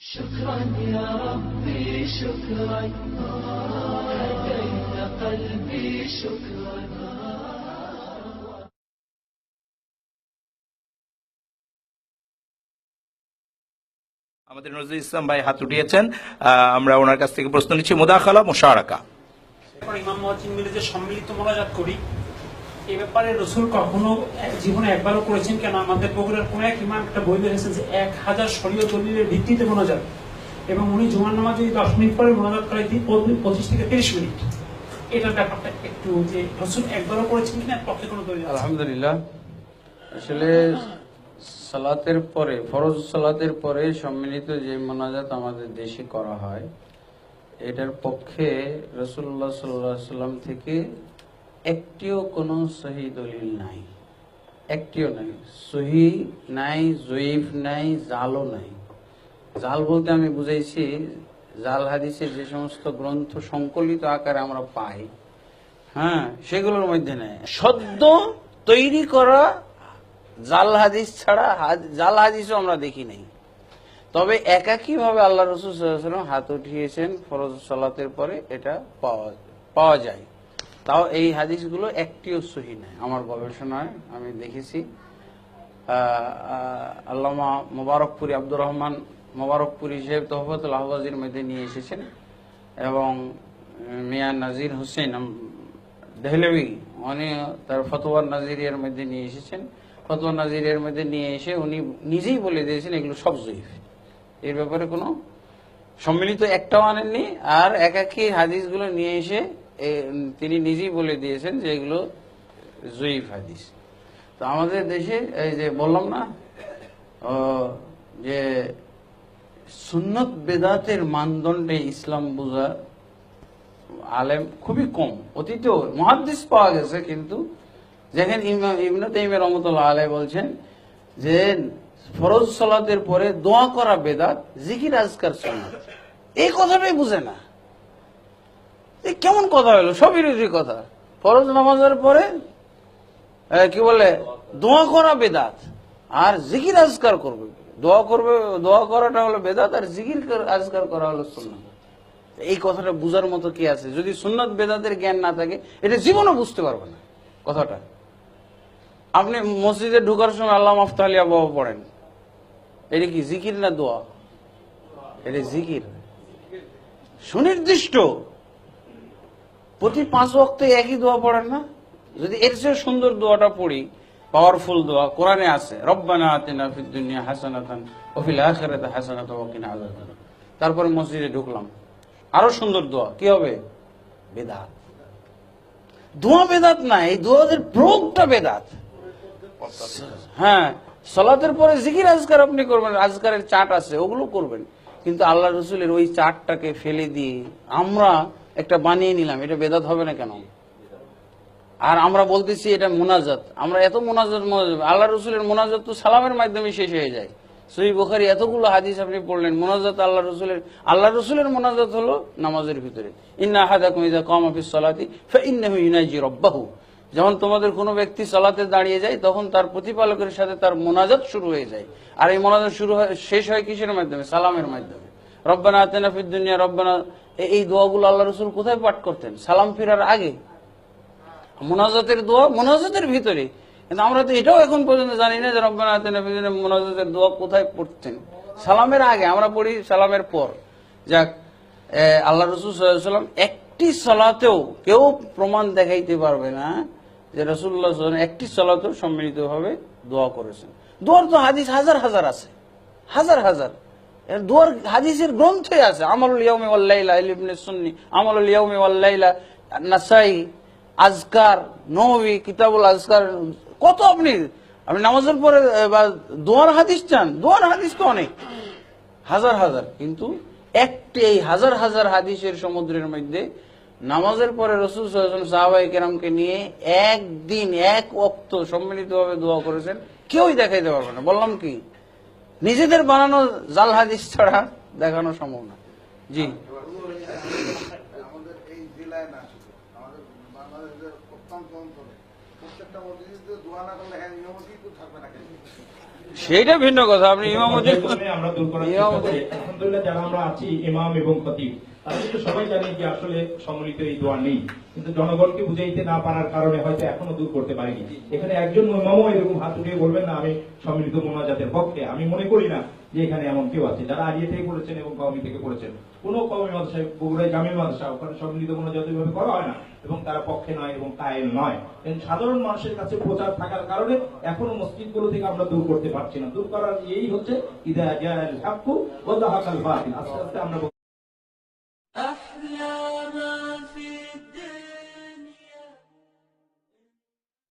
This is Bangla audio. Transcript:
شكرا يا ربي شكرا هديت قلبي شكرا আমাদের নজরুল ইসলাম ভাই হাত উঠিয়েছেন আহ, আমরা ওনার কাছ থেকে প্রশ্ন নিচ্ছি মুদাখালা মোশারাকা এরপর ইমাম মহাজিন মিলে যে সম্মিলিত মোনাজাত করি এ ব্যাপারে রসুল কখনো জীবনে একবারও করেছেন কেন? আমাদের বগুড়ার কোন এক ইমাম, একটা বই লিখেছেন যে এক হাজার শরীয় দলিলের ভিত্তিতে মোনাজাত এবং উনি জুমার নামাজ যদি দশ মিনিট পরে মোনাজাত করে দিন, পঁচিশ থেকে তিরিশ মিনিট। এটার ব্যাপারটা একটু যে রসুল একবারও করেছেন কিনা পক্ষে কোনো দলিল আলহামদুলিল্লাহ। আসলে সালাতের পরে, ফরজ সালাতের পরে সম্মিলিত যে মোনাজাত আমাদের দেশে করা হয়, এটার পক্ষে রসুল্লাহ সাল্লাহ সাল্লাম থেকে একটিও কোনো সহি দলিল নাই। একটিও নাই। সহি নাই, জয়ীফ নাই, জালও নাই। জাল বলতে আমি বুঝাইছি, জাল হাদিসের যে সমস্ত গ্রন্থ সংকলিত আকারে আমরা পাই হ্যাঁ সেগুলোর মধ্যে নেই। সদ্য তৈরি করা জাল হাদিস ছাড়া জাল হাদিসও আমরা দেখি নাই। তবে একাকী ভাবে আল্লাহ রসুল হাত উঠিয়েছেন ফরজ সালাতের পরে এটা পাওয়া পাওয়া যায়। তাও এই হাদিসগুলো একটিও সহি নাই। আমার গবেষণায় আমি দেখেছি আল্লামা মোবারকপুরি আব্দুর রহমান মোবারকপুরি সাহেব তহফতুল আহবাজির মধ্যে নিয়ে এসেছেন এবং মিয়া নাজির হোসেন দেহলেবি, উনি তার ফতোয়ার নাজিরিয়ার মধ্যে নিয়ে এসেছেন। ফতোয়ার নাজিরিয়ার মধ্যে নিয়ে এসে উনি নিজেই বলে দিয়েছেন এগুলো সব জয়ীফ। এর ব্যাপারে কোনো সম্মিলিত একটাও আনেননি। আর একাকি হাদিসগুলো নিয়ে এসে তিনি নিজেই বলে দিয়েছেন যে এগুলো জয়ীফ হাদিস। তো আমাদের দেশে, এই যে বললাম না যে সুন্নত বেদাতের মানদণ্ডে ইসলাম বোঝা আলেম খুবই কম। অতীতেও মহাদ্দিস পাওয়া গেছে, কিন্তু যেখানে ইবনে তাইমিয়া রহমতুল্লাহ আলাই বলছেন যে ফরজ সালাতের পরে দোয়া করা বেদাত, জিকির, আজকার সুন্নাত। এই কথাটাই বুঝে না। এ কেমন কথা হলো? সব বিরোধী কথা। ফরজ নামাজের পরে কি বলে, দোয়া করা বেদাত, আর জিকির আজকার করবে। দোয়া করবে, দোয়া করাটা হলো বেদাত, আর জিকির কর- আজকার করা হলো সুন্নাত। এই কথাটা বুঝার মতো কি আছে? যদি সুন্নাত বেদাতের জ্ঞান না থাকে, এটা জীবনও বুঝতে পারবে না, কথাটা। আপনি মসজিদে ঢুকার সময় আল্লাহ মাফতালিয়া বাবা পড়েন। এটা কি জিকির না দোয়া? এটা জিকির। সুনির্দিষ্ট। প্রতি পাঁচ ওয়াক্তে একই দোয়া পড়েন না? যদি এর চেয়ে সুন্দর দোয়াটা পড়ি পাওয়ারফুল দোয়া, কোরআনে আছে, রব্বানা আতিনা ফিদ দুনিয়া হাসানাতান ওয়া ফিল আখিরাতি হাসানাতান ওয়া কিনা আযাবান তারপরে মসজিদে ঢুকলাম। আরও সুন্দর দোয়া, কি হবে? বেদাত। দোয়া বেদাত না, এই দোয়াদের প্রয়োগটা বেদাত। হ্যাঁ সলাতের পরে জিকির আজকার আপনি করবেন, আজকারের চাট আছে, ওগুলো করবেন। কিন্তু আল্লাহ রসুলের ওই চাটটাকে ফেলে দিয়ে আমরা একটা বানিয়ে নিলাম, এটা বেদাত হবে না কেন? আর আমরা বলতেছি এটা মোনাজাত। আমরা এত মোনাজাত আল্লাহ রসুলের মোনাজাত তো সালামের মাধ্যমে শেষ হয়ে যায়। সহি বোখারি এতগুলো হাদিস আপনি পড়লেন, মোনাজাত আল্লাহ রসুলের আল্লাহ রসুলের মোনাজাত হলো নামাজের ভিতরে। ইন্না হাদাকুম ইযা কামা ফিস সালাতি ফাইন্নাহু ইউনাজি রাব্বাহু। যখন তোমাদের কোনো ব্যক্তি সালাতে দাঁড়িয়ে যায়, তখন তার প্রতিপালকের সাথে তার মোনাজাত শুরু হয়ে যায়। আর এই মোনাজাত শুরু হয় শেষ হয় কিসের মাধ্যমে? সালামের মাধ্যমে। রব্বানা আতেনা দুনিয়া, রব্বানা এই দোয়াগুলো আল্লাহ রসুল কোথায় পাঠ করতেন? সালাম ফেরার আগে? মোনাজাতের দোয়া মোনাজাতের ভিতরে। কিন্তু আমরা তো এটাও এখন পর্যন্ত জানি না যে রব্বানা আতিনা ফিদ দুনিয়া মোনাজাতের দোয়া কোথায় পড়তেন। সালামের আগে, আমরা পড়ি সালামের পর। যাক আল্লাহ রসুল সাল্লাম একটি সালাতেও কেউ প্রমাণ দেখাইতে পারবে না যে রসুল্লাহ একটি সালাতেও সম্মিলিত ভাবে দোয়া করেছেন। দোয়ার তো হাদিস হাজার হাজার আছে। হাজার হাজার। এর দোয়ার হাদিসের গ্রন্থে আছে, আমলুল ইয়াউমি ওয়াল লাইলা ইবনে সুন্নি, আমলুল ইয়াউমি ওয়াল লাইলা, নাসাই, আজকার, নবী, কিতাবুল আজকার, কত আপনি আপনি নামাজের পরে দোয়ার হাদিস চান, দোয়ার হাদিস তো অনেক, হাজার হাজার, কিন্তু একটি এই হাজার হাজার হাদিসের সমুদ্রের মধ্যে নামাজের পরে রসুল সাহাবাই কেরামকে নিয়ে একদিন, এক অক্ত সম্মিলিতভাবে দোয়া করেছেন, কেউই দেখাইতে পারবে না। বললাম কি নিজেদের বানানো জাল হাদিস ছাড়া দেখানো সম্ভব না। জি। হ্যাঁ সেইটা ভিন্ন কথা আপনি ইমামতি আমরা দূর করার চেষ্টা ইমামতি করি। আলহামদুলিল্লাহ যারা আমরা আছি ইমাম এবং খতিব তারা কিন্তু সবাই জানি যে আসলে সম্মিলিত এই দোয়া নেই, কিন্তু জনগণকে বুঝাইতে না পারার কারণে হয়তো এখনও দূর করতে পারিনি। এখানে একজন এরকম হাত উঠিয়ে বলবেন না, আমি সম্মিলিত মোনাজাতের পক্ষে, আমি মনে করি না যে এখানে এমন কেউ আছে। যারা আলিয়া থেকে করেছেন এবং কওমি থেকে করেছেন কোন কওমি মাদ্রাসায়, বগুড়ায় জামিল মাদ্রাসা, ওখানে সম্মিলিত মোনাজাত এইভাবে করা হয় না, এবং তারা পক্ষে নয় এবং কায়েল নয়। সাধারণ মানুষের কাছে প্রচার থাকার কারণে এখনও মসজিদগুলো থেকে আমরা দূর করতে পারছি না। দূর করার এই হচ্ছে, ইদা হাক্কু ওয়া যাহাকাল বাতিল। আস্তে আস্তে আমরা